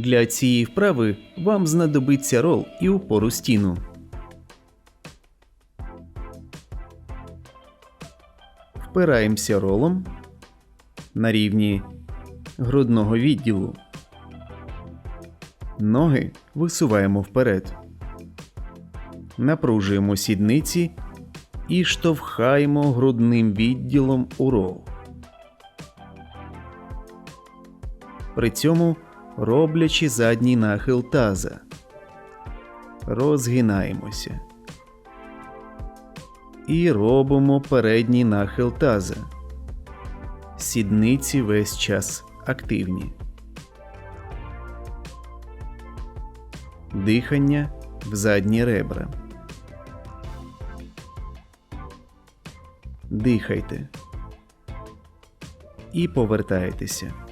Для цієї вправи вам знадобиться рол і упору стіну. Впираємося ролом на рівні грудного відділу. Ноги висуваємо вперед. Напружуємо сідниці і штовхаємо грудним відділом у рол. При цьому роблячи задній нахил таза. Розгинаємося. І робимо передній нахил таза. Сідниці весь час активні. Дихання в задні ребра. Дихайте. І повертайтеся.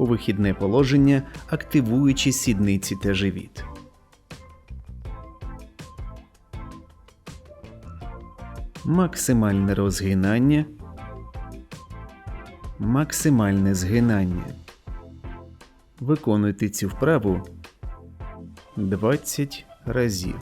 У вихідне положення, активуючи сідниці та живіт. Максимальне розгинання. Максимальне згинання. Виконуйте цю вправу 20 разів.